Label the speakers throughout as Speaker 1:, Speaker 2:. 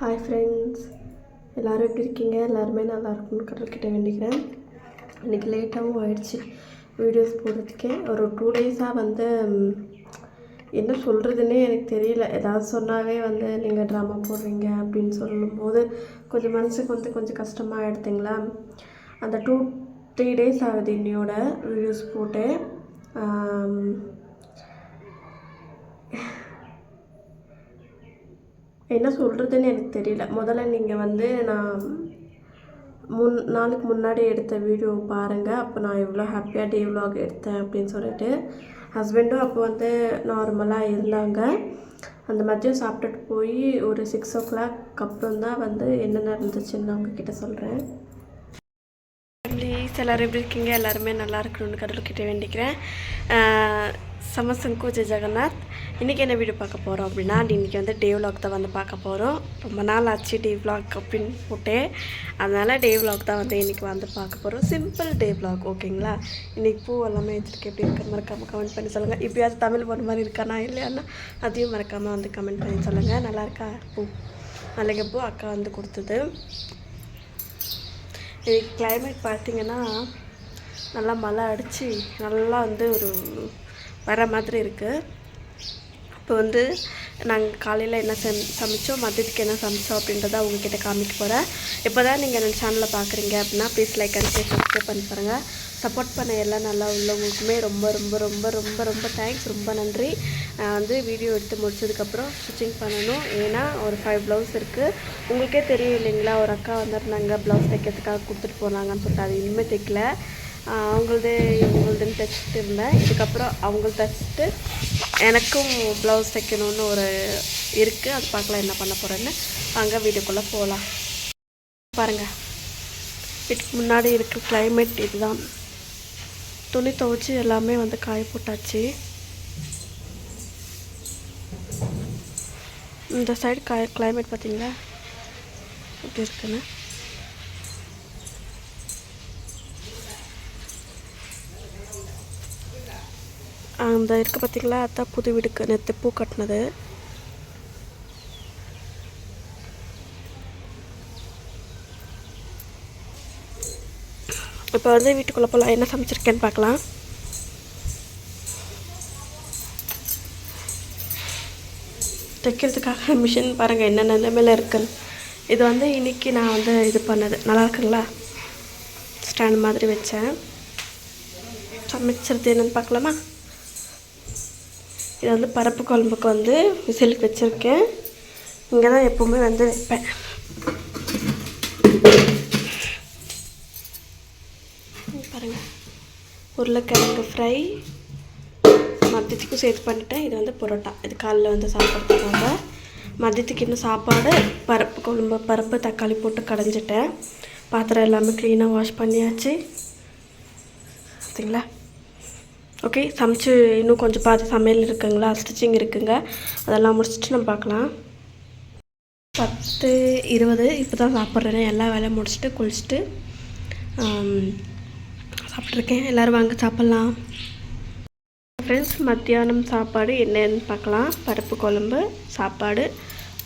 Speaker 1: Hi friends எல்லோரும் எப்படி இருக்கீங்க? எல்லாருமே நல்லா இருக்கும்னு கடவுள்கிட்ட வேண்டிக்கிறேன். இன்றைக்கி லேட்டாகவும் ஆயிடுச்சு வீடியோஸ் போடுறதுக்கே. ஒரு டூ டேஸாக வந்து என்ன சொல்கிறதுனே எனக்கு தெரியல. ஏதாவது சொன்னாவே வந்து நீங்கள் ட்ராமா போடுறீங்க அப்படின்னு சொல்லும்போது கொஞ்சம் மனசுக்கு வந்து கொஞ்சம் கஷ்டமாக எடுத்தீங்களா அந்த டூ த்ரீ டேஸ் ஆகுது இன்னையோட வீடியோஸ் போட்டு. என்ன சொல்கிறதுன்னு எனக்கு தெரியல. முதல்ல நீங்கள் வந்து நான் முன் நாளுக்கு முன்னாடி எடுத்த வீடியோ பாருங்கள் அப்போ நான் எவ்வளோ ஹாப்பியாக டே விலாக் எடுத்தேன் அப்படின்னு சொல்லிட்டு. ஹஸ்பண்டும் அப்போ வந்து நார்மலாக இருந்தாங்க. அந்த மதியம் சாப்பிட்டுட்டு போய் ஒரு சிக்ஸ் ஓ கிளாக் அப்புறம் தான் வந்து என்னென்ன இருந்துச்சுன்னு நான் உங்ககிட்ட சொல்கிறேன் ப்ளீஸ் எல்லோரும் எப்படி இருக்கீங்க? எல்லாருமே நல்லா இருக்கணும்னு கடவுள்கிட்ட வேண்டிக்கிறேன். சமசங்கு ஜெய் ஜெகநாத். இன்றைக்கி என்ன வீடியோ பார்க்க போகிறோம் அப்படின்னா இன்றைக்கி வந்து டே விலாக் தான் வந்து பார்க்க போகிறோம் ரொம்ப நாள் ஆச்சு டே விலாக் அப்படின்னு போட்டேன் அதனால் டே விலாக் தான் வந்து இன்றைக்கி வந்து பார்க்க போகிறோம் சிம்பிள் டே விலாக் ஓகேங்களா இன்றைக்கி பூ எல்லாமே வச்சுருக்கு. எப்படி இருக்க மறக்காமல் கமெண்ட் பண்ணி சொல்லுங்கள் இப்போயாவது தமிழ் போன மாதிரி இருக்கானா இல்லையானா அதையும் மறக்காமல் வந்து கமெண்ட் பண்ணி சொல்லுங்கள் நல்லா இருக்கா பூ? மல்லிகைப்பூ பூ அக்கா வந்து கொடுத்தது. இன்னைக்கு கிளைமேட் பார்த்தீங்கன்னா நல்லா மழை அடித்து நல்லா வந்து ஒரு வர மாதிரி இருக்குது இப்போ வந்து நாங்கள் காலையில் என்ன செம் சமைச்சோம் மதியத்துக்கு என்ன சமைச்சோம் அப்படின்றத உங்ககிட்ட காமிக்க போகிறேன் இப்போ தான் நீங்கள் என்னோடய சேனலில் பார்க்குறீங்க அப்படின்னா please like and share subscribe பண்ணி பாருங்கள் சப்போர்ட் பண்ண எல்லாம் நல்லா உள்ளவங்களுக்குமே ரொம்ப ரொம்ப ரொம்ப ரொம்ப ரொம்ப தேங்க்ஸ் ரொம்ப நன்றி. நான் வந்து வீடியோ எடுத்து முடிச்சதுக்கப்புறம் ஸ்டிச்சிங் பண்ணணும். ஏன்னா ஒரு ஃபைவ் ப்ளவுஸ் இருக்குது உங்களுக்கே தெரியும் இல்லைங்களா? ஒரு அக்கா வந்துருந்தாங்க ப்ளவுஸ் தைக்கிறதுக்காக கொடுத்துட்டு போனாங்கன்னு சொல்லிட்டு. அது இனிமேல் தைக்கல. அவங்களது இவங்களதுன்னு தைச்சிட்டு இருந்தேன். இதுக்கப்புறம் அவங்கள தைச்சிட்டு எனக்கும் ப்ளவுஸ் தைக்கணும்னு ஒரு இருக்குது அது பார்க்கலாம் என்ன பண்ண போகிறேன்னு அங்கே வீட்டுக்குள்ளே போகலாம் பாருங்கள் இதுக்கு முன்னாடி இருக்க கிளைமேட் இதுதான். துணி துவைச்சி எல்லாமே வந்து காய போட்டாச்சு. இந்த சைடு காய கிளைமேட் பார்த்தீங்களா? எப்படி இருக்குன்னு? அந்த இருக்கு பார்த்தீங்களா? அதான் புது வீடுக்கு நேற்று பூ கட்டினது. இப்போ வந்து வீட்டுக்குள்ளே போகலாம் என்ன சமைச்சிருக்கேன்னு பார்க்கலாம். தைக்கிறதுக்காக மிஷின் பாருங்கள் என்ன நிலைமையில் இருக்குன்னு. இது வந்து இன்னைக்கு நான் வந்து இது பண்ணது. நல்லா இருக்குங்களா ஸ்டாண்ட் மாதிரி வச்சேன். சமைச்சிருது என்னென்னு பார்க்கலாமா? இது வந்து பருப்பு குழம்புக்கு வந்து விசிலுக்கு வச்சுருக்கேன். இங்கே தான் எப்போவுமே வந்து வைப்பேன். உருளைக்கிழங்கு ஃப்ரை மதியத்துக்கும் சேர்த்து பண்ணிட்டேன். இது வந்து பரோட்டா. இது காலைல வந்து சாப்பிட்றதுக்காக. மதியத்துக்கு இன்னும் சாப்பாடு பருப்பு குழம்பு பருப்பு தக்காளி போட்டு கடைஞ்சிட்டேன். பாத்திரம் எல்லாமே க்ளீனாக வாஷ் பண்ணியாச்சு. சரிங்களா? ஓகே சமைச்சு இன்னும் கொஞ்சம் பார்த்து சமையல் இருக்குங்களா? ஸ்டிச்சிங் இருக்குங்க. அதெல்லாம் முடிச்சுட்டு நம்ம பார்க்கலாம். பத்து இருபது இப்போ தான் சாப்பிட்றேன். எல்லா வேலையும் முடிச்சுட்டு குளிச்சுட்டு சாப்பிட்ருக்கேன். எல்லோரும் வாங்க சாப்பிட்லாம். ஃப்ரெண்ட்ஸ் மத்தியானம் சாப்பாடு என்னன்னு பார்க்கலாம். பருப்பு குழம்பு சாப்பாடு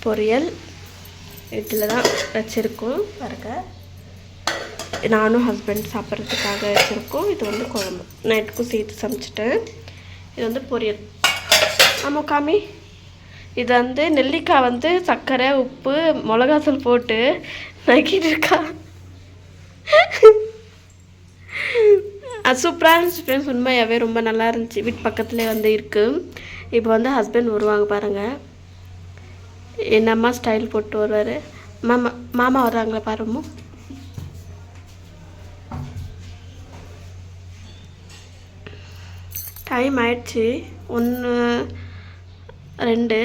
Speaker 1: பொரியல். இதில் தான் வச்சுருக்கோம். பாருங்க. நானும் ஹஸ்பண்ட் சாப்பிட்றதுக்காக வச்சுருக்கோம். இது வந்து குழம்பு. நைட்டுக்கும் சேர்த்து சமைச்சிட்டேன். இது வந்து பொரியல். ஆமாம் காமி. இது வந்து நெல்லிக்காய் வந்து சர்க்கரை உப்பு மிளகாசல் போட்டு நக்கிட்டு இருக்கா. அது சூப்பராக இருந்துச்சு ஃப்ரெண்ட்ஸ் உண்மையாகவே ரொம்ப நல்லா இருந்துச்சு. வீட்டு பக்கத்துலேயே வந்து இருக்குது இப்போ வந்து ஹஸ்பண்ட் வருவாங்க பாருங்கள் என்னம்மா ஸ்டைல் போட்டு வருவார். மாமா மாமா வர்றாங்களா பாருமோ டைம் ஆயிடுச்சு. ஒன்று ரெண்டு.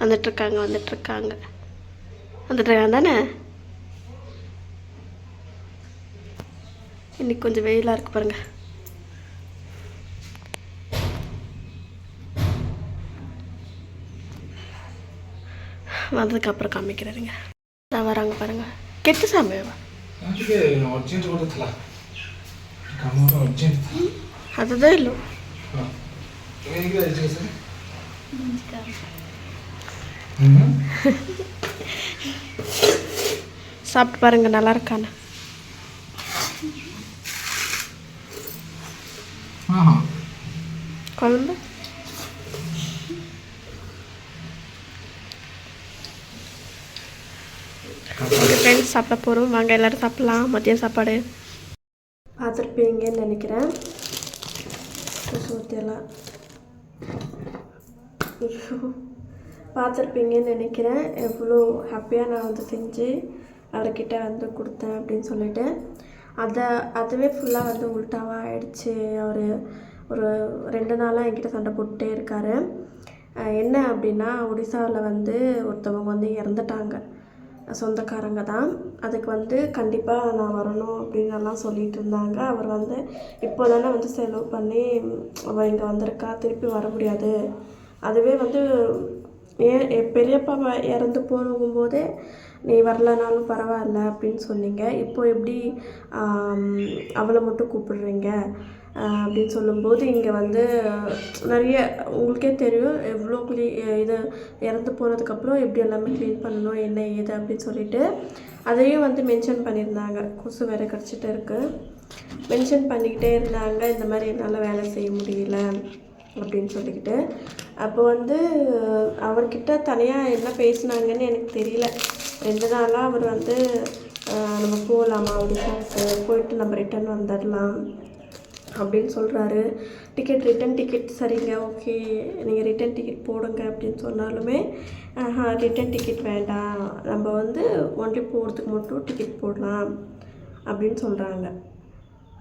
Speaker 1: வந்துட்டுருக்காங்க வந்துட்டுருக்காங்க வந்துட்டுருக்காங்க தானே? இன்றைக்கி கொஞ்சம் வெயிலாக இருக்குது பாருங்கள் வந்ததுக்கப்புறம் காமிக்கிறாருங்க. நான் வராங்க பாருங்கள் கெட்டு
Speaker 2: சாமியாவா
Speaker 1: அதுதான் இல்லை. சாப்பிட்டு பாருங்க நல்லா
Speaker 2: இருக்காண்ணா
Speaker 1: குழம்பு? ஓகே ஃப்ரெண்ட்ஸ் சாப்பிட போகிறோம் வாங்க எல்லோரும் சாப்பிட்லாம். மதியம் சாப்பாடு. பார்த்துருப்பீங்கன்னு நினைக்கிறேன். ஊற்றியெல்லாம் பார்த்துருப்பீங்கன்னு நினைக்கிறேன். எவ்வளோ ஹாப்பியாக நான் வந்து செஞ்சு அவர்கிட்ட வந்து கொடுத்தேன் அப்படின்னு சொல்லிட்டு. அதை அதுவே ஃபுல்லாக வந்து உல்ட்டாவாக ஆயிடுச்சு. அவர் ஒரு ரெண்டு நாளாக என்கிட்ட சண்டை போட்டுட்டே இருக்கார். என்ன அப்படின்னா ஒடிசாவில் வந்து ஒருத்தவங்க வந்து இறந்துட்டாங்க. சொந்தக்காரங்க தான். அதுக்கு வந்து கண்டிப்பாக நான் வரணும் அப்படின்னு எல்லாம் சொல்லிட்டு இருந்தாங்க. அவர் வந்து இப்போ தானே வந்து செலவு பண்ணி அவள் இங்கே வந்திருக்கா திருப்பி வர முடியாது. அதுவே வந்து ஏன் என் பெரியப்பா இறந்து போகும்போதே நீ வரலனாலும் பரவாயில்ல அப்படின்னு சொன்னீங்க. இப்போ எப்படி அவளை மட்டும் கூப்பிடுறீங்க? அப்படின்னு சொல்லும்போது இங்கே வந்து நிறைய உங்களுக்கே தெரியும் எவ்வளோ க்ளீ இது இறந்து போனதுக்கப்புறம் எப்படி எல்லாமே க்ளீன் பண்ணணும் என்ன ஏது அப்படின்னு சொல்லிட்டு. அதையும் வந்து மென்ஷன் பண்ணியிருந்தாங்க. கொசு வேறு கிடச்சிட்டு இருக்குது மென்ஷன் பண்ணிக்கிட்டே இருந்தாங்க. இந்த மாதிரி என்னால் வேலை செய்ய முடியல அப்படின்னு சொல்லிக்கிட்டு. அப்போ வந்து அவர்கிட்ட தனியாக என்ன பேசுனாங்கன்னு எனக்கு தெரியல. ரெண்டு நாளாக அவர் வந்து நம்ம போகலாமா ஒடிசாவுக்கு போயிட்டு நம்ம ரிட்டர்ன் வந்துடலாம் அப்படின்னு சொல்கிறாரு டிக்கெட் ரிட்டன் டிக்கெட் சரிங்க ஓகே நீங்கள் ரிட்டன் டிக்கெட் போடுங்க அப்படின்னு சொன்னாலுமே ரிட்டன் டிக்கெட் வேண்டாம். நம்ம வந்து ஒன்லி போகிறதுக்கு மட்டும் டிக்கெட் போடலாம் அப்படின்னு சொல்கிறாங்க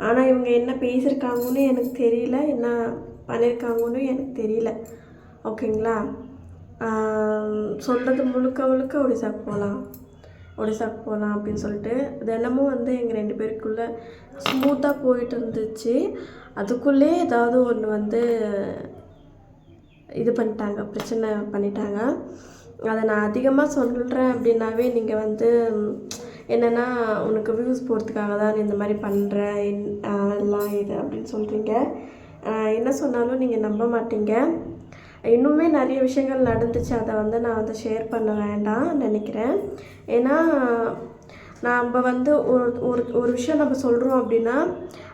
Speaker 1: ஆனால் இவங்க என்ன பேசியிருக்காங்கன்னு எனக்கு தெரியல. என்ன பண்ணியிருக்காங்கன்னு எனக்கு தெரியல. ஓகேங்களா சொல்கிறது முழுக்க முழுக்க ஒடிசாக்கு போகலாம் ஒடிசாக்கு போகலாம் அப்படின்னு சொல்லிட்டு தினமும் வந்து எங்கள் ரெண்டு பேருக்குள்ளே ஸ்மூத்தாக போயிட்டு இருந்துச்சு. அதுக்குள்ளே ஏதாவது ஒன்று வந்து இது பண்ணிட்டாங்க பிரச்சனை பண்ணிட்டாங்க. அதை நான் அதிகமாக சொல்கிறேன் அப்படின்னாவே நீங்கள் வந்து என்னென்னா உனக்கு வியூஸ் போகிறதுக்காக தான் நீ இந்த மாதிரி பண்ணுறேன் எல்லாம் இது அப்படின்னு சொல்கிறீங்க என்ன சொன்னாலும் நீங்கள் நம்ப மாட்டீங்க. இன்னுமே நிறைய விஷயங்கள் நடந்துச்சு. அதை வந்து நான் வந்து ஷேர் பண்ண வேண்டாம் நினைக்கிறேன். ஏன்னா நம்ம வந்து ஒரு ஒரு ஒரு விஷயம் நம்ம சொல்கிறோம் அப்படின்னா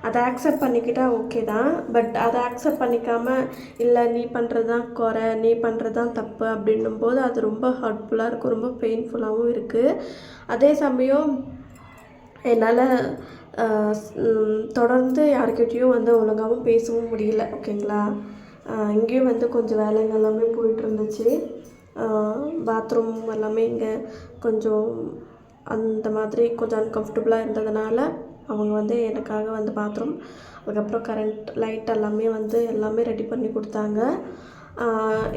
Speaker 1: அதை ஆக்செப்ட் பண்ணிக்கிட்டால் ஓகே தான். பட் அதை ஆக்செப்ட் பண்ணிக்காமல் இல்லை நீ பண்ணுறது தான் குறை நீ பண்ணுறது தான் தப்பு அப்படின்னும் போது அது ரொம்ப ஹர்ட்ஃபுல்லாக இருக்கும். ரொம்ப பெயின்ஃபுல்லாகவும் இருக்குது அதே சமயம் என்னால் தொடர்ந்து யாருக்கிட்டேயும் வந்து ஒழுங்காகவும் பேசவும் முடியல. ஓகேங்களா இங்கேயும் வந்து கொஞ்சம் வேலைங்க எல்லாமே போயிட்டு இருந்துச்சு பாத்ரூம் எல்லாமே இங்கே கொஞ்சம் அந்த மாதிரி கொஞ்சம் அன்கம்ஃபர்டபுளாக இருந்ததுனால அவங்க வந்து எனக்காக வந்து பாத்ரூம் அதுக்கப்புறம் கரண்ட் லைட் எல்லாமே வந்து எல்லாமே ரெடி பண்ணி கொடுத்தாங்க.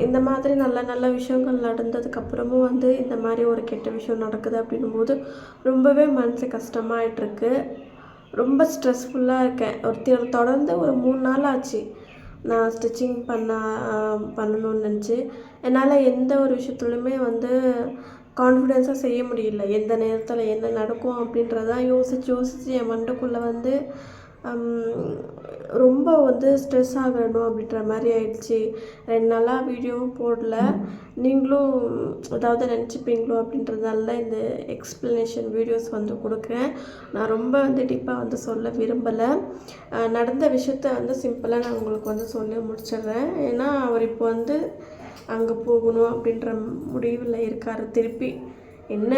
Speaker 1: இந்த மாதிரி நல்ல நல்ல விஷயங்கள் நடந்ததுக்கப்புறமும் வந்து இந்த மாதிரி ஒரு கெட்ட விஷயம் நடக்குது அப்படின்னும் போது ரொம்பவே மனசு கஷ்டமாயிட்டிருக்கு. ரொம்ப ஸ்ட்ரெஸ்ஃபுல்லாக இருக்கேன். ஒருத்தர் தொடர்ந்து ஒரு மூணு நாள் ஆச்சு. நான் ஸ்டிச்சிங் பண்ண பண்ணணும்னு நினச்சி என்னால் எந்த ஒரு விஷயத்துலையுமே வந்து கான்ஃபிடென்ஸாக செய்ய முடியல. எந்த நேரத்தில் என்ன நடக்கும் அப்படின்றதான் யோசித்து யோசித்து என் மண்டைக்குள்ளே வந்து ரொம்ப வந்து ஸ்ட்ரெஸ் ஆகணும் அப்படின்ற மாதிரி ஆயிடுச்சு. ரெண்டு நாளாக வீடியோவும் போடல. நீங்களும் ஏதாவது நினச்சிப்பீங்களோ அப்படின்றதால தான் இந்த எக்ஸ்ப்ளனேஷன் வீடியோஸ் வந்து கொடுக்குறேன். நான் ரொம்ப வந்து டீப்பாக வந்து சொல்ல விரும்பலை. நடந்த விஷயத்த வந்து சிம்பிளாக நான் உங்களுக்கு வந்து சொல்லி முடிச்சிடுறேன். ஏன்னா அவர் இப்போ வந்து அங்கே போகணும் அப்படின்ற முடிவில் இருக்கார். திருப்பி என்ன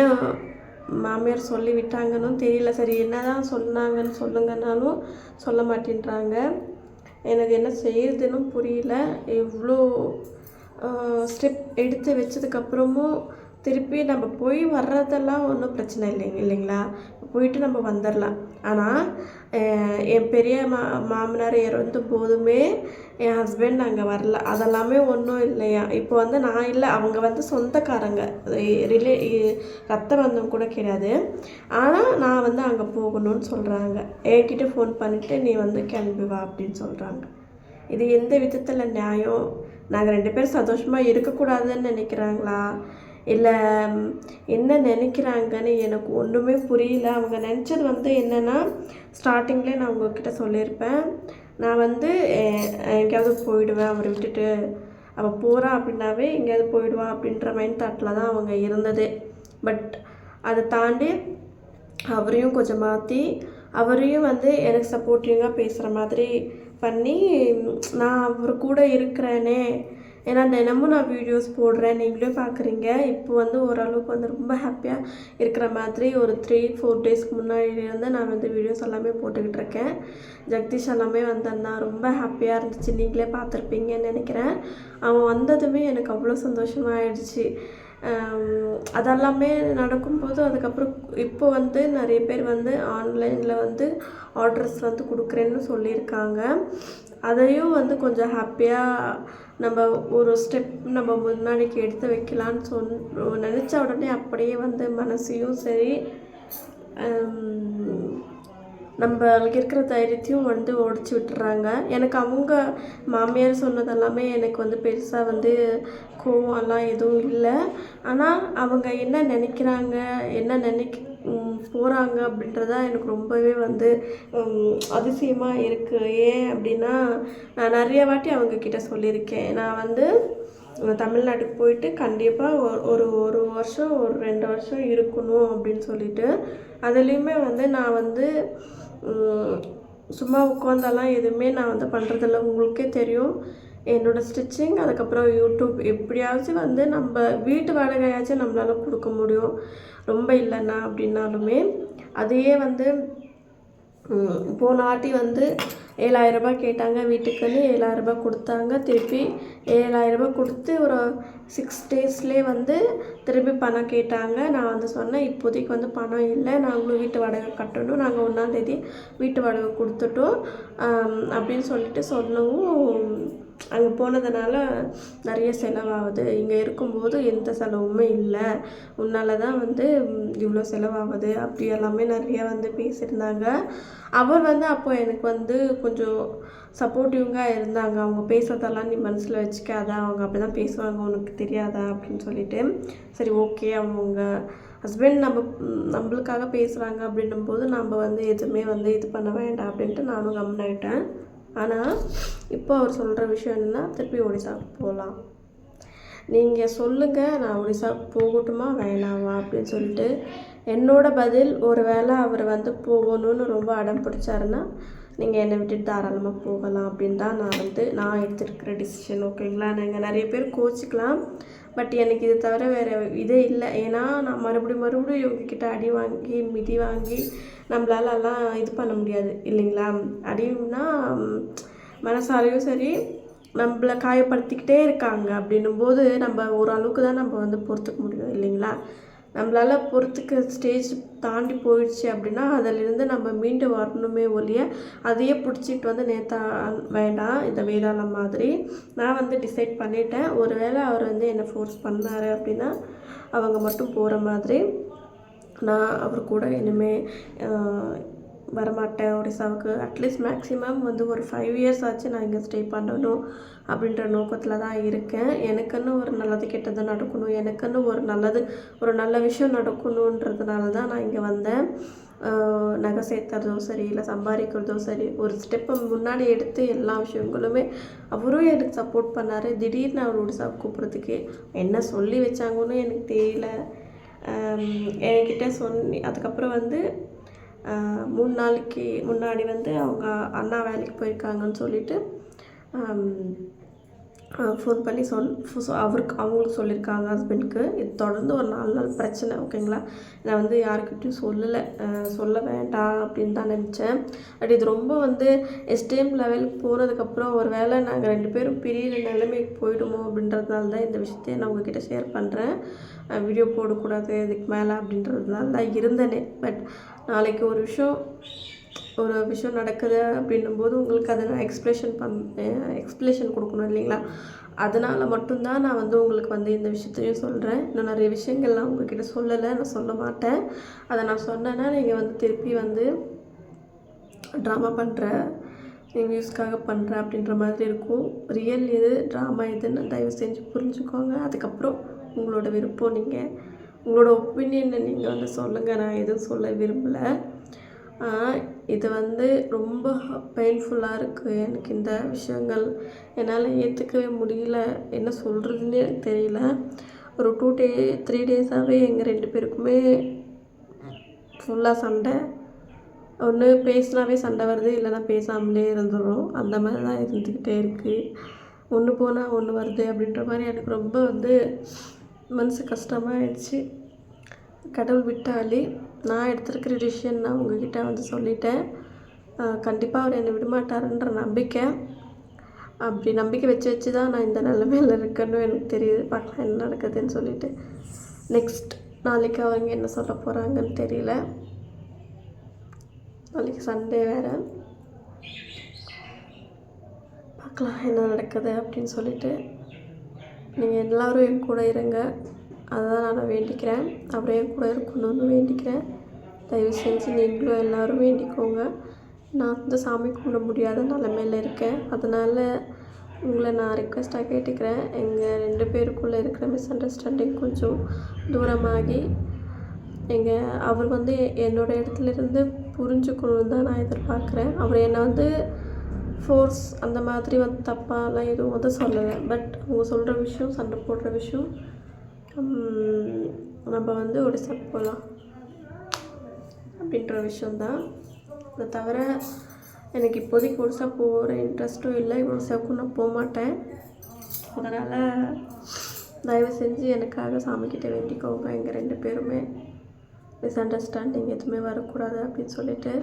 Speaker 1: மாமியார் சொல்லி விட்டாங்கன்னு தெரியல. சரி என்னதான் சொன்னாங்கன்னு சொல்லுங்கன்னாலும் சொல்ல மாட்டேன்றாங்க. எனக்கு என்ன செய்கிறதுன்னு புரியல. எவ்வளோ ஸ்டெப் எடுத்து வச்சதுக்கப்புறமும் திருப்பி நம்ம போய் வர்றதெல்லாம் ஒன்றும் பிரச்சனை இல்லைங்க இல்லைங்களா? போயிட்டு நம்ம வந்துடலாம் ஆனால் என் பெரிய மா மாமனார் இறந்த போதுமே என் ஹஸ்பண்ட் அங்கே வரல. அதெல்லாமே ஒன்றும் இல்லையா? இப்போ வந்து நான் இல்லை அவங்க வந்து சொந்தக்காரங்க. ரிலே ரத்த பந்தம் கூட கிடையாது. ஆனால் நான் வந்து அங்கே போகணும்னு சொல்கிறாங்க என்கிட்ட ஃபோன் பண்ணிவிட்டு நீ வந்து கிளம்பி வா அப்படின்னு சொல்கிறாங்க இது எந்த விதத்தில் நியாயம்? நாங்கள் ரெண்டு பேரும் சந்தோஷமாக இருக்கக்கூடாதுன்னு நினைக்கிறாங்களா? இல்லை என்ன நினைக்கிறாங்கன்னு எனக்கு ஒன்றுமே புரியல. அவங்க நினச்சது வந்து என்னென்னா ஸ்டார்டிங்லேயே நான் உங்ககிட்ட சொல்லியிருப்பேன். நான் வந்து எங்கேயாவது போயிடுவேன் அவரை விட்டுட்டு. அவள் போகிறா அப்படின்னாவே எங்கேயாவது போயிடுவா அப்படின்ற மைண்ட் தாட்டில் தான் அவங்க இருந்தது. பட் அதை தாண்டி அவரையும் கொஞ்சம் மாற்றி அவரையும் வந்து எனக்கு சப்போர்ட்டிவாக பேசுகிற மாதிரி பண்ணி நான் அவர் கூட இருக்கிறேனே ஏன்னா தினமும் நான் வீடியோஸ் போடுறேன். நீங்களே பார்க்குறீங்க இப்போ வந்து ஓரளவுக்கு வந்து ரொம்ப ஹாப்பியாக இருக்கிற மாதிரி ஒரு த்ரீ ஃபோர் டேஸ்க்கு முன்னாடி இருந்து நான் வந்து வீடியோஸ் எல்லாமே போட்டுக்கிட்டு இருக்கேன். ஜெகதீஷ் எல்லாமே வந்திருந்தான் ரொம்ப ஹாப்பியாக இருந்துச்சு. நீங்களே பார்த்துருப்பீங்கன்னு நினைக்கிறேன். அவன் வந்ததுமே எனக்கு அவ்வளோ சந்தோஷமாயிடுச்சு ஆம், அதெல்லாமே நடக்கும்போது அதுக்கப்புறம் இப்போ வந்து நிறைய பேர் வந்து ஆன்லைனில் வந்து ஆர்டர்ஸ் வந்து கொடுக்குறேன்னு சொல்லியிருக்காங்க. அதையும் வந்து கொஞ்சம் ஹாப்பியாக நம்ம ஒரு ஸ்டெப் நம்ம முன்னாடிக்கு எடுத்து வைக்கலான்னு சொன் நினச்ச உடனே அப்படியே வந்து மனசையும் சரி நம்மளுக்கு இருக்கிற தைரியத்தையும் வந்து ஒடிச்சு விட்டுறாங்க. எனக்கு அவங்க மாமியார் சொன்னது எல்லாமே எனக்கு வந்து பெருசாக வந்து கோவம்லாம் எதுவும் இல்லை. ஆனால் அவங்க என்ன நினைக்கிறாங்க என்ன நினைக்க போகிறாங்க அப்படின்றதா எனக்கு ரொம்பவே வந்து அதிசயமாக இருக்குது ஏன் அப்படின்னா நான் நிறைய வாட்டி அவங்க கிட்ட சொல்லியிருக்கேன். நான் வந்து தமிழ்நாட்டுக்கு போயிட்டு கண்டிப்பாக ஒரு ஒரு வருஷம் ஒரு ரெண்டு வருஷம் இருக்கணும் அப்படின்னு சொல்லிட்டு. அதுலேயுமே வந்து நான் வந்து சும்மா உட்காந்தெல்லாம் எதுவுமே நான் வந்து பண்ணுறதில்ல உங்களுக்கே தெரியும். என்னோடய ஸ்டிச்சிங் அதுக்கப்புறம் யூடியூப் எப்படியாச்சும் வந்து நம்ம வீட்டு வாடகையாச்சும் நம்மளால கொடுக்க முடியும். ரொம்ப இல்லைண்ணா அப்படின்னாலுமே அதையே வந்து போன ஆட்டி வந்து ஏழாயிரம் ரூபாய் கேட்டாங்க வீட்டுக்குன்னு ஏழாயிரம் ரூபாய் கொடுத்தாங்க. திருப்பி ஏழாயிரம் ரூபாய் கொடுத்து ஒரு சிக்ஸ் டேஸ்லேயே வந்து திருப்பி பணம் கேட்டாங்க. நான் வந்து சொன்னேன் இப்போதைக்கு வந்து பணம் இல்லை. நாங்களும் வீட்டு வாடகை கட்டணும். நாங்கள் ஒன்றாந்தேதி வீட்டு வாடகை கொடுத்துட்டோம். அப்படின்னு சொல்லிட்டு சொல்லவும் அங்கே போனதுனால நிறைய செலவாகுது. இங்கே இருக்கும்போது எந்த செலவுமே இல்லை. உன்னால தான் வந்து இவ்வளோ செலவாகுது. அப்படி எல்லாமே நிறைய வந்து பேசியிருந்தாங்க. அவர் வந்து அப்போ எனக்கு வந்து கொஞ்சம் சப்போர்ட்டிவாக இருந்தாங்க. அவங்க பேசுறதெல்லாம் நீ மனசில் வச்சுக்காத. அவங்க அப்படி தான் பேசுவாங்க. உனக்கு தெரியாதா? அப்படின்னு சொல்லிட்டு. சரி ஓகே அவங்க ஹஸ்பண்ட் நம்ம நம்மளுக்காக பேசுகிறாங்க அப்படின்னும் போது நம்ம வந்து எதுவுமே வந்து இது பண்ண வேண்டாம் அப்படின்ட்டு நானும் கம்னாயிட்டேன் ஆனால் இப்போ அவர் சொல்கிற விஷயம் என்னென்னா திருப்பி ஒடிசாவுக்கு போகலாம் நீங்கள் சொல்லுங்கள் நான் ஒடிசா போகட்டுமா வேணாமா அப்படின்னு சொல்லிட்டு என்னோட பதில் ஒரு வேளை அவர் வந்து போகணும்னு ரொம்ப அடம் பிடிச்சாருன்னா நீங்கள் என்னை விட்டுட்டு தாராளமாக போகலாம் அப்படின்னு தான் நான் வந்து நான் எடுத்துருக்கிற டிசிஷன் ஓகேங்களா நீங்கள் நிறைய பேர் கோச்சிக்கலாம். பட் எனக்கு இது தவிர வேறு இதே இல்லை. ஏன்னா நான் மறுபடியும் மறுபடியும் இவங்கக்கிட்ட அடி வாங்கி மிதி வாங்கி நம்மளால எல்லாம் இது பண்ண முடியாது. இல்லைங்களா? அடின்னா மனசாலையும் சரி நம்மளை காயப்படுத்திக்கிட்டே இருக்காங்க. அப்படின்னும் போது நம்ம ஓரளவுக்கு தான் நம்ம வந்து பொறுத்துக்க முடியும். இல்லைங்களா? நம்மளால் பொறுத்துக்க ஸ்டேஜ் தாண்டி போயிடுச்சு அப்படின்னா அதிலிருந்து நம்ம மீண்டு வரணுமே ஒழிய அதையே பிடிச்சிட்டு வந்து நேத்தா வேண்டாம் இந்த வேதாளம் மாதிரி. நான் வந்து டிசைட் பண்ணிட்டேன். ஒருவேளை அவர் வந்து என்னை ஃபோர்ஸ் பண்ணார் அப்படின்னா அவங்க மட்டும் போகிற மாதிரி. நான் அவர் கூட இனிமேல் வரமாட்டேன் ஒடிசாவுக்கு. அட்லீஸ்ட் மேக்ஸிமம் வந்து ஒரு ஃபைவ் இயர்ஸ் ஆச்சு நான் இங்கே ஸ்டே பண்ணணும் அப்படின்ற நோக்கத்தில் தான் இருக்கேன். எனக்குன்னு ஒரு நல்லது கெட்டது நடக்கணும். எனக்குன்னு ஒரு நல்லது ஒரு நல்ல விஷயம் நடக்கணுன்றதுனால தான் நான் இங்கே வந்தேன். நகை சேர்த்துறதோ சரி இல்லை சம்பாதிக்கிறதோ சரி ஒரு ஸ்டெப்பை முன்னாடி எடுத்து எல்லா விஷயங்களுமே அவரும் எனக்கு சப்போர்ட் பண்ணார். திடீர்னு அவர் ஒடிசா கூப்பிட்றதுக்கு என்ன சொல்லி வச்சாங்கன்னு எனக்கு தெரியல. என்கிட்ட சொன்னி அதுக்கப்புறம் வந்து மூணு நாளைக்கு முன்னாடி வந்து அவங்க அண்ணா வேலைக்கு போயிருக்காங்கன்னு சொல்லிட்டு ஃபோன் பண்ணி சொல் ஃபு- அவருக்கு அவங்களுக்கு சொல்லியிருக்காங்க ஹஸ்பண்டுக்கு இது தொடர்ந்து ஒரு நாலு நாள் பிரச்சனை ஓகேங்களா நான் வந்து யாருக்கிட்டையும் சொல்லலை. சொல்ல வேண்டாம் அப்படின்னு தான் நினச்சேன். பட் இது ரொம்ப வந்து எஸ்டிஎம் லெவலுக்கு போனதுக்கப்புறம் ஒரு வேளை நாங்கள் ரெண்டு பேரும் பிரியிற நிலைமைக்கு போயிடுமோ அப்படின்றதுனால தான் இந்த விஷயத்தையே நான் உங்ககிட்ட ஷேர் பண்ணுறேன் வீடியோ போடக்கூடாது இதுக்கு மேலே அப்படின்றதுனால தான் இருந்தேனே. பட் நாளைக்கு ஒரு விஷயம் ஒரு விஷயம் நடக்குது அப்படின்னும் போது உங்களுக்கு அதை நான் எக்ஸ்ப்ளேஷன் பண் எக்ஸ்பிளேஷன் கொடுக்கணும் இல்லைங்களா? அதனால் மட்டும்தான் நான் வந்து உங்களுக்கு வந்து இந்த விஷயத்தையும் சொல்கிறேன் இன்னும் நிறைய விஷயங்கள்லாம் உங்ககிட்ட சொல்லலை. நான் சொல்ல மாட்டேன். அதை நான் சொன்னேன்னா நீங்கள் வந்து திருப்பி வந்து ட்ராமா பண்ணுற வியூஸ்க்காக பண்ணுற அப்படின்ற மாதிரி இருக்கும். ரியல் எது ட்ராமா எதுன்னு தயவு செஞ்சு புரிஞ்சுக்கோங்க. அதுக்கப்புறம் உங்களோட விருப்பம் நீங்கள் உங்களோட ஒப்பீனியனை நீங்கள் வந்து சொல்லுங்கள் நான் எதுவும் சொல்ல விரும்பலை. இது வந்து ரொம்ப பெயின்ஃபுல்லாக இருக்குது எனக்கு இந்த விஷயங்கள் என்னால் ஏற்றுக்கவே முடியல. என்ன சொல்கிறதுனே எனக்கு தெரியல. ஒரு டூ டே த்ரீ டேஸாகவே எங்கள் ரெண்டு பேருக்குமே ஃபுல்லாக சண்டை. ஒன்று பேசினாவே சண்டை வருது இல்லைன்னா பேசாமலே இருந்துடும் அந்த மாதிரி தான் இருந்துக்கிட்டே இருக்குது ஒன்று போனால் ஒன்று வருது அப்படின்ற மாதிரி எனக்கு ரொம்ப வந்து மனசு கஷ்டமாயிடுச்சு. கடவுள் விட்டாலே நான் எடுத்திருக்கிற டிசிஷன் நான் உங்ககிட்ட வந்து சொல்லிட்டேன். கண்டிப்பாக அவர் என்னை விடமாட்டாருன்ற நம்பிக்கை. அப்படி நம்பிக்கை வச்சு வச்சு தான் நான் இந்த நிலமையில் இருக்கேன்னு எனக்கு தெரியுது. பார்க்கலாம் என்ன நடக்குதுன்னு சொல்லிட்டு. நெக்ஸ்ட் நாளைக்கு அவங்க என்ன சொல்ல போகிறாங்கன்னு தெரியல. நாளைக்கு சண்டே வேறு. பார்க்கலாம் என்ன நடக்குது அப்படின்னு சொல்லிட்டு. நீங்கள் எல்லோரும் என் கூட இருங்க. அதுதான் நான் வேண்டிக்கிறேன். அப்புறம் என் கூட இருக்கணும்னு வேண்டிக்கிறேன். தயவு செஞ்சு நீங்களும் எல்லோரும் வேண்டிக்கோங்க. நான் வந்து சாமி கும்பிட முடியாத நிலமையில இருக்கேன். அதனால் உங்களை நான் ரிக்வெஸ்ட்டாக கேட்டுக்கிறேன். எங்கள் ரெண்டு பேருக்குள்ளே இருக்கிற மிஸ் அண்டர்ஸ்டாண்டிங் கொஞ்சம் தூரமாகி எங்கள் அவர் வந்து என்னோட இடத்துல இருந்து தான் நான் எதிர்பார்க்குறேன். அவர் என்னை வந்து ஃபோர்ஸ் அந்த மாதிரி வந்து தப்பாலாம் எதுவும் வந்து சொல்லலை. பட் அவங்க சொல்கிற விஷயம் சண்டை போடுற விஷயம் நம்ம வந்து ஒடிசா போகலாம் அப்படின்ற விஷயந்தான் அதை தவிர எனக்கு இப்போதைக்கு ஒடிசா போகிற இன்ட்ரெஸ்ட்டும் இல்லை. ஒடிசாவுக்கும் நான் போக மாட்டேன். அதனால் தயவு செஞ்சு எனக்காக சாமிக்கிட்ட வேண்டிக்கோங்க. எங்கள் ரெண்டு பேருமே மிஸ் அண்டர்ஸ்டாண்டிங் எதுவுமே வரக்கூடாது அப்படின்னு சொல்லிட்டு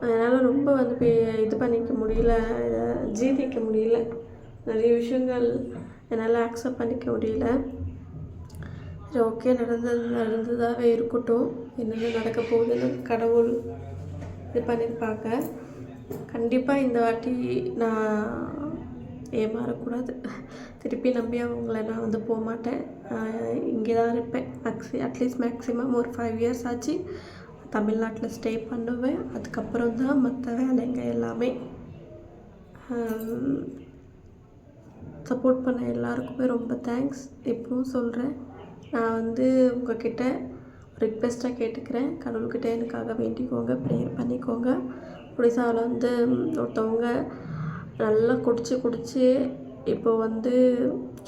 Speaker 1: அதனால் ரொம்ப வந்து பே- இது பண்ணிக்க முடியல. இதை முடியல. நிறைய விஷயங்கள் என்னால் அக்செப்ட் பண்ணிக்க முடியல. சரி ஓகே நடந்தது நடந்ததாகவே இருக்கட்டும். என்னென்ன நடக்க போகுதுன்னு கடவுள் இது பண்ணியிருப்பாங்க. கண்டிப்பாக இந்த வாட்டி நான் ஏமாறக்கூடாது. திருப்பி நம்பி அவங்கள நான் வந்து போக மாட்டேன் இங்கே தான் இருப்பேன் மேக்ஸி அட்லீஸ்ட் மேக்ஸிமம் ஒரு ஃபைவ் இயர்ஸ் ஆச்சு. தமிழ்நாட்டில் ஸ்டே பண்ணுவேன். அதுக்கப்புறம் தான் மற்ற வேலைங்க எல்லாமே. சப்போர்ட் பண்ண எல்லாருக்குமே ரொம்ப தேங்க்ஸ் இப்பவும் சொல்கிறேன் நான் வந்து உங்கள்கிட்ட ரிக்வெஸ்ட்டாக கேட்டுக்கிறேன். கடவுள்கிட்ட எனக்காக வேண்டிக்கோங்க ப்ரேயர் பண்ணிக்கோங்க. ஒடிசாவில் வந்து ஒருத்தவங்க நல்லா குடிச்சு குடிச்சு இப்போ வந்து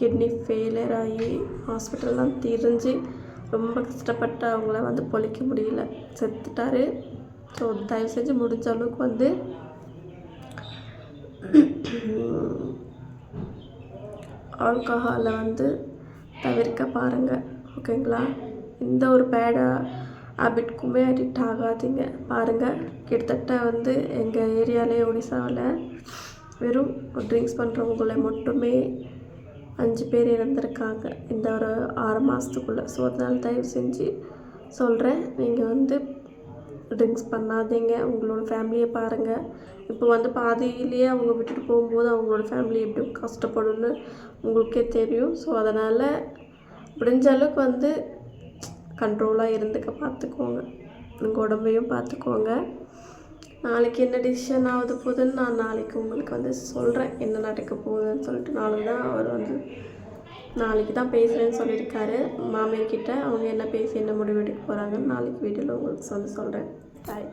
Speaker 1: கிட்னி ஃபெயிலியர் ஆகி ஹாஸ்பிட்டல்லாம் திரிஞ்சு ரொம்ப கஷ்டப்பட்டு அவங்கள வந்து பொழிக்க முடியல. செத்துட்டாரு. ஸோ தயவு செஞ்சு முடிஞ்ச அளவுக்கு வந்து ஆல்கஹாலை வந்து தவிர்க்க பாருங்கள் ஓகேங்களா? எந்த ஒரு பேட் ஹேபிட்க்குமே அடிக்ட் ஆகாதீங்க. பாருங்கள் கிட்டத்தட்ட வந்து எங்கள் ஏரியாலே ஒடிசாவில் வெறும் ட்ரிங்க்ஸ் பண்ணுறவங்களை மட்டுமே அஞ்சு பேர் இறந்துருக்காங்க. இந்த ஒரு ஆறு மாதத்துக்குள்ளே ஸோ அதனால் தயவு செஞ்சு சொல்கிறேன் நீங்கள் வந்து ட்ரிங்க்ஸ் பண்ணாதீங்க. உங்களோட ஃபேமிலியை பாருங்கள் இப்போ வந்து பாதியிலேயே அவங்க விட்டுட்டு போகும்போது அவங்களோட ஃபேமிலி எப்படி கஷ்டப்படும்னு உங்களுக்கே தெரியும். ஸோ அதனால் முடிஞ்ச அளவுக்கு வந்து கண்ட்ரோலாக இருந்துக்க பார்த்துக்கோங்க. உங்கள் உடம்பையும் பார்த்துக்கோங்க. நாளைக்கு என்ன டிசிஷன் ஆகுது போகுதுன்னு நான் நாளைக்கு உங்களுக்கு வந்து சொல்கிறேன் என்ன நடக்க போகுதுன்னு சொல்லிட்டு நாளைக்கு தான் அவர் வந்து நாளைக்கு தான் பேசுகிறேன்னு சொல்லியிருக்காரு. மாமியார்கிட்ட அவங்க என்ன பேசி என்ன முடிவு எடுக்க போகிறாங்கன்னு நாளைக்கு வீட்டில் உங்களுக்கு சொல்லி சொல்கிறேன் பாய்